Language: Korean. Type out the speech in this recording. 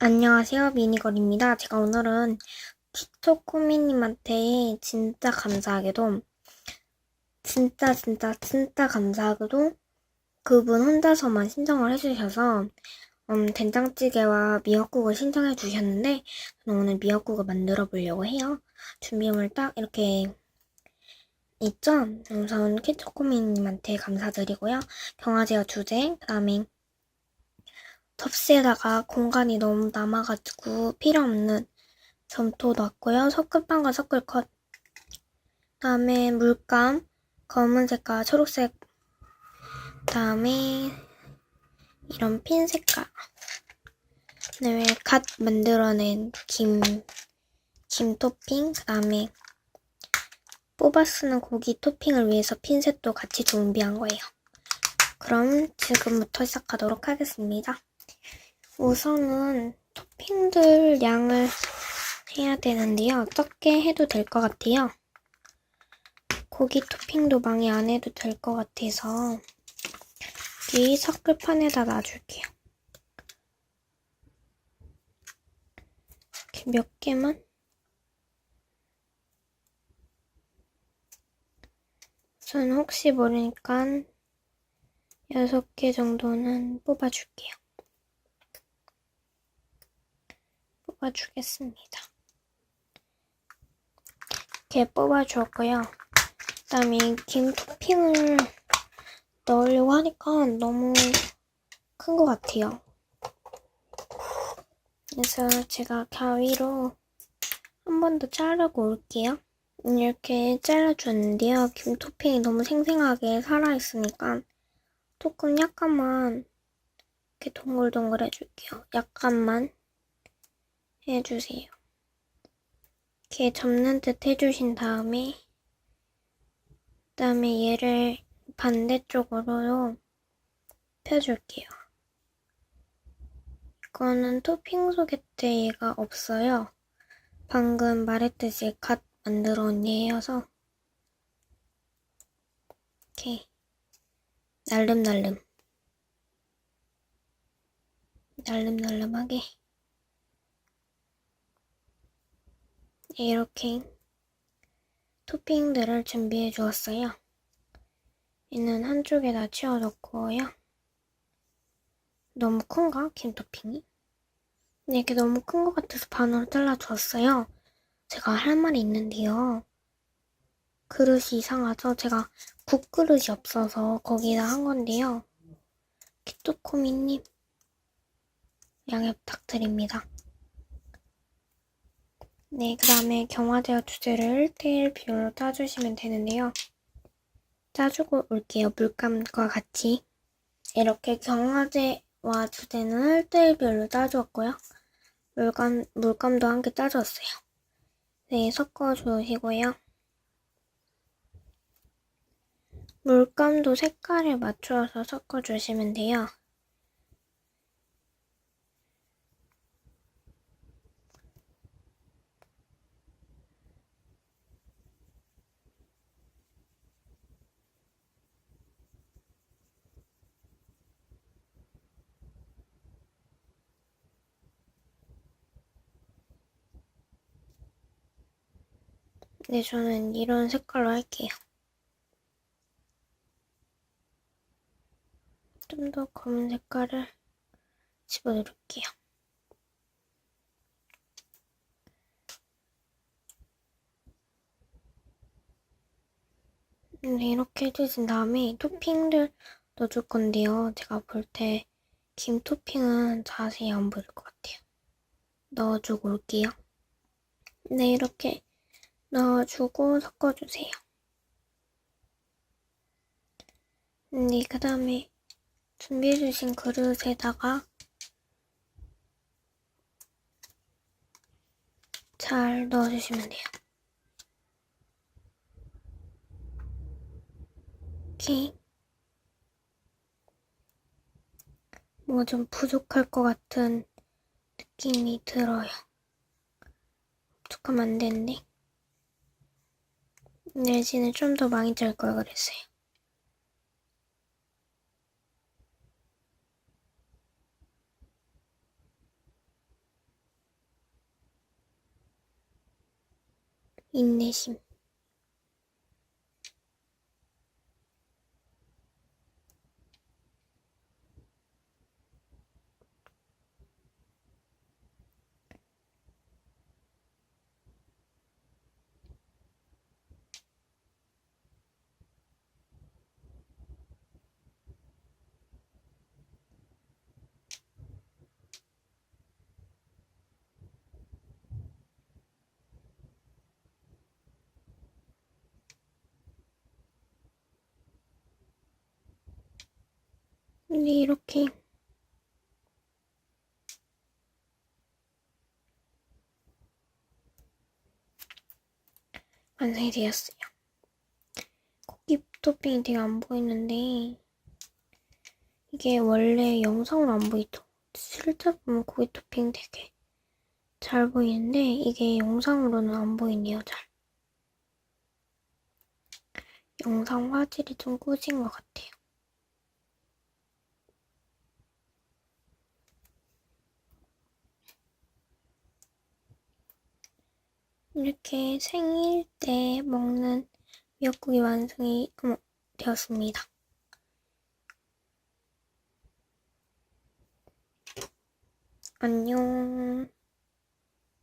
안녕하세요. 미니걸입니다. 제가 오늘은 키토코미님한테 진짜 감사하게도, 진짜, 진짜, 진짜 감사하게도 그분 혼자서만 신청을 해주셔서, 음, 된장찌개와 미역국을 신청해 주셨는데, 저는 오늘 미역국을 만들어 보려고 해요. 준비물 딱 이렇게 있죠? 우선 키토코미님한테 감사드리고요. 경화제와 주제, 그 다음에 접시에다가 공간이 너무 남아가지고 필요 없는 점토 넣었고요. 섞을빵과 섞을컷. 다음에 물감, 검은색과 초록색. 다음에 이런 핀 색깔. 그다음에 갓 만들어낸 김, 김 토핑. 그다음에 뽑아 쓰는 고기 토핑을 위해서 핀셋도 같이 준비한 거예요. 그럼 지금부터 시작하도록 하겠습니다. 우선은 토핑들 양을 해야 되는데요. 적게 해도 될 것 같아요. 고기 토핑도 많이 안 해도 될 것 같아서 이 섞을 판에다 놔줄게요. 이렇게 몇 개만 우선 혹시 모르니까 6개 정도는 뽑아줄게요. 뽑아주겠습니다. 이렇게 뽑아주었고요. 그 다음에 김 토핑을 넣으려고 하니까 너무 큰 것 같아요. 그래서 제가 가위로 한 번 더 자르고 올게요. 이렇게 잘라주었는데요. 김 토핑이 너무 생생하게 살아있으니까 조금 약간만 이렇게 동글동글 해줄게요. 약간만. 해주세요. 이렇게 접는 듯 해주신 다음에 그 다음에 얘를 반대쪽으로 펴줄게요. 이거는 토핑 소개때 얘가 없어요. 방금 말했듯이 갓 만들어 온 얘여서 이렇게 날름날름 날름날름하게 이렇게 토핑들을 준비해 주었어요. 얘는 한쪽에다 치워놓고요. 너무 큰가? 김 토핑이? 네, 이게 너무 큰 것 같아서 반으로 잘라주었어요. 제가 할 말이 있는데요. 그릇이 이상하죠? 제가 국그릇이 없어서 거기다 한 건데요. 키토코미님 양해 부탁드립니다. 네, 그 다음에 경화제와 주제를 1대1 비율로 짜주시면 되는데요. 짜주고 올게요. 물감과 같이. 이렇게 경화제와 주제는 1대1 비율로 짜주었고요. 물감, 물감도 함께 짜주었어요. 네, 섞어주시고요. 물감도 색깔에 맞추어서 섞어주시면 돼요. 네, 저는 이런 색깔로 할게요. 좀 더 검은 색깔을 집어넣을게요. 네, 이렇게 해주신 다음에 토핑들 넣어줄 건데요. 제가 볼 때 김 토핑은 자세히 안 보일 것 같아요. 넣어주고 올게요. 네, 이렇게 넣어주고 섞어주세요. 네, 그 다음에 준비해주신 그릇에다가 잘 넣어주시면 돼요. 이렇게 뭐좀 부족할 것 같은 느낌이 들어요. 부족하면 안 되는데. 내지는 좀 더 많이 짤 걸 그랬어요. 인내심. 근데 이렇게 완성이 되었어요. 고기 토핑이 되게 안 보이는데 이게 원래 영상으로 안 보이죠? 실제 보면 고기 토핑 되게 잘 보이는데 이게 영상으로는 안 보이네요, 잘. 영상 화질이 좀 꾸진 것 같아요. 이렇게 생일 때 먹는 미역국이 완성이 되었습니다. 안녕.